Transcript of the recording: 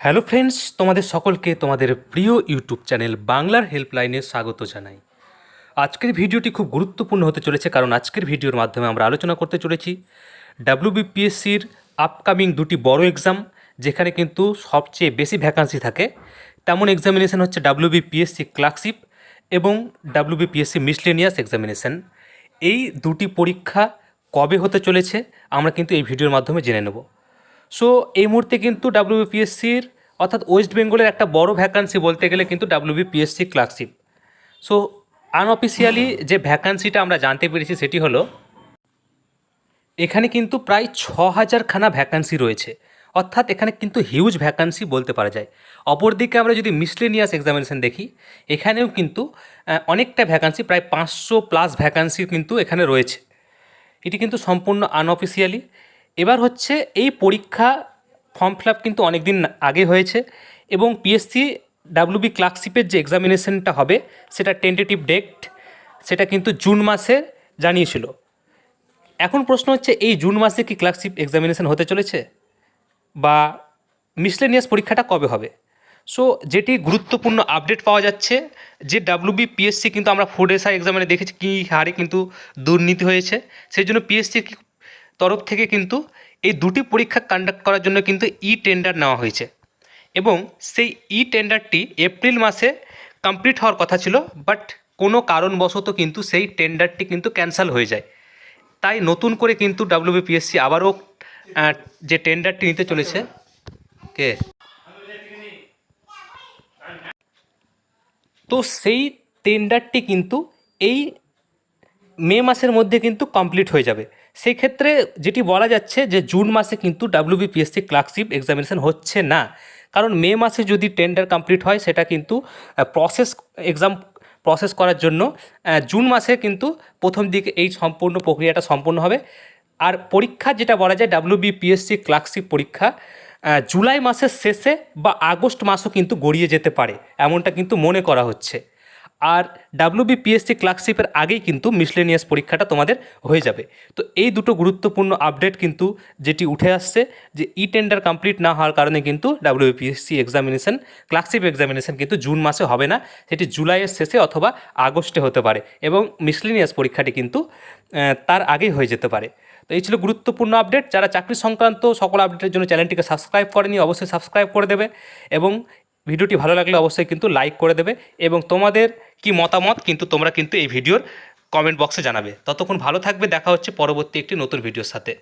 Hello friends তোমাদের সকলকে তোমাদের প্রিয় ইউটিউব চ্যানেল বাংলার হেল্পলাইনে স্বাগত জানাই। আজকের ভিডিওটি খুব গুরুত্বপূর্ণ হতে চলেছে কারণ আজকের ভিডিওর মাধ্যমে আমরা আলোচনা করতে চলেছি ডাব্লিউবিপিএসসির আপকামিং দুটি বড় এক্সাম যেখানে কিন্তু সবচেয়ে বেশি ভ্যাকান্সি থাকে। তেমন এক্সামিনেশন হচ্ছে ডাব্লিউবিপিএসসি ক্লার্কশিপ এবং ডাব্লিউবিপিএসসি মিসলেনিয়াস এক্সামিনেশন এই দুটি পরীক্ষা কবে হতে চলেছে, আমরা কিন্তু এই ভিডিওর মাধ্যমে জেনে নেব। সো এই মুহূর্তে কিন্তু ডাব্লিউবিপিএসসির অর্থাৎ ওয়েস্ট বেঙ্গলের একটা বড় ভ্যাকান্সি বলতে গেলে কিন্তু ডাব্লিউবিপিএসসি ক্লার্কশিপ সো আনঅফিসিয়ালি যে ভ্যাকান্সিটা আমরা জানতে পেরেছি সেটি হলো, এখানে কিন্তু প্রায় ছ হাজারখানা ভ্যাকান্সি রয়েছে। অর্থাৎ এখানে কিন্তু হিউজ ভ্যাকান্সি বলতে পারা যায়। অপরদিকে আমরা যদি মিসলেনিয়াস এক্সামিনেশন দেখি, এখানেও কিন্তু অনেকটা ভ্যাকান্সি প্রায় পাঁচশো প্লাস ভ্যাকান্সি কিন্তু এখানে রয়েছে। এটি কিন্তু সম্পূর্ণ আনঅফিসিয়ালি এবার হচ্ছে এই পরীক্ষা ফর্ম ফিল কিন্তু অনেক দিন আগে হয়েছে এবং পিএসসি ডাব্লিউবি ক্লার্কশিপের যে এক্সামিনেশনটা হবে, সেটা টেন্টেটিভ ডেট সেটা কিন্তু জুন মাসে জানিয়েছিল। এখন প্রশ্ন হচ্ছে, এই জুন মাসে কি ক্লার্কশিপ এক্সামিনেশন হতে চলেছে? বা মিসলেনিয়াস পরীক্ষাটা কবে হবে? সো যেটি গুরুত্বপূর্ণ আপডেট পাওয়া যাচ্ছে, যে ডাব্লিউবি পিএসসি কিন্তু আমরা ফুড এসআই এক্সামিনে দেখেছি কী হারে কিন্তু দুর্নীতি হয়েছে। সেই জন্য পিএসসির তরফ থেকে কিন্তু এই দুটি পরীক্ষা কন্ডাক্ট করার জন্য কিন্তু ই টেন্ডার নেওয়া হয়েছে। এবং সেই ই টেন্ডারটি এপ্রিল মাসে কমপ্লিট হওয়ার কথা ছিল বাট কোনো কারণবশত কিন্তু সেই টেন্ডারটি কিন্তু ক্যান্সেল হয়ে যায়। তাই নতুন করে কিন্তু ডাব্লিউবিপিএসসি আবারও যে টেন্ডারটি নিতে চলেছে, কে? তো সেই টেন্ডারটি কিন্তু এই মে মাসের মধ্যে কিন্তু কমপ্লিট হয়ে যাবে। সেই ক্ষেত্রে যেটি বলা যাচ্ছে যে জুন মাসে কিন্তু ডাব্লিউবিপিএসসি ক্লার্কশিপ এক্সামিনেশন হচ্ছে না। কারণ মে মাসে যদি টেন্ডার কমপ্লিট হয়, সেটা কিন্তু প্রসেস এক্সাম প্রসেস করার জন্য জুন মাসে কিন্তু প্রথম দিকে এই সম্পূর্ণ প্রক্রিয়াটা সম্পূর্ণ হবে। আর পরীক্ষা যেটা বলা যায় ডাব্লিউবিপিএসসি ক্লার্কশিপ পরীক্ষা জুলাই মাসের শেষে বা আগস্ট মাসও কিন্তু গড়িয়ে যেতে পারে, এমনটা কিন্তু মনে করা হচ্ছে। আর ডাব্লিউবিপিএসসি ক্লার্কশিপের আগেই কিন্তু মিসলেনিয়াস পরীক্ষাটা তোমাদের হয়ে যাবে। তো এই দুটো গুরুত্বপূর্ণ আপডেট কিন্তু যেটি উঠে আসছে যে ই টেন্ডার কমপ্লিট না হওয়ার কারণে কিন্তু ডাব্লিউবিপিএসসি এক্সামিনেশন ক্লার্কশিপ এক্সামিনেশন কিন্তু জুন মাসে হবে না, সেটি জুলাইয়ের শেষে অথবা আগস্টে হতে পারে এবং মিসলেনিয়াস পরীক্ষাটি কিন্তু তার আগেই হয়ে যেতে পারে। তো এই ছিল গুরুত্বপূর্ণ আপডেট যারা চাকরি সংক্রান্ত সকল আপডেটের জন্য চ্যানেলটিকে সাবস্ক্রাইব করেনি, অবশ্যই সাবস্ক্রাইব করে দেবে এবং ভিডিওটি ভালো লাগলে অবশ্যই কিন্তু লাইক করে দেবে এবং তোমাদের কি মতামত, কিন্তু তোমরা কিন্তু এই ভিডিওর কমেন্ট বক্সে জানাবে। ততক্ষণ ভালো থাকবে, দেখা হচ্ছে পরবর্তী একটি নতুন ভিডিওর সাথে।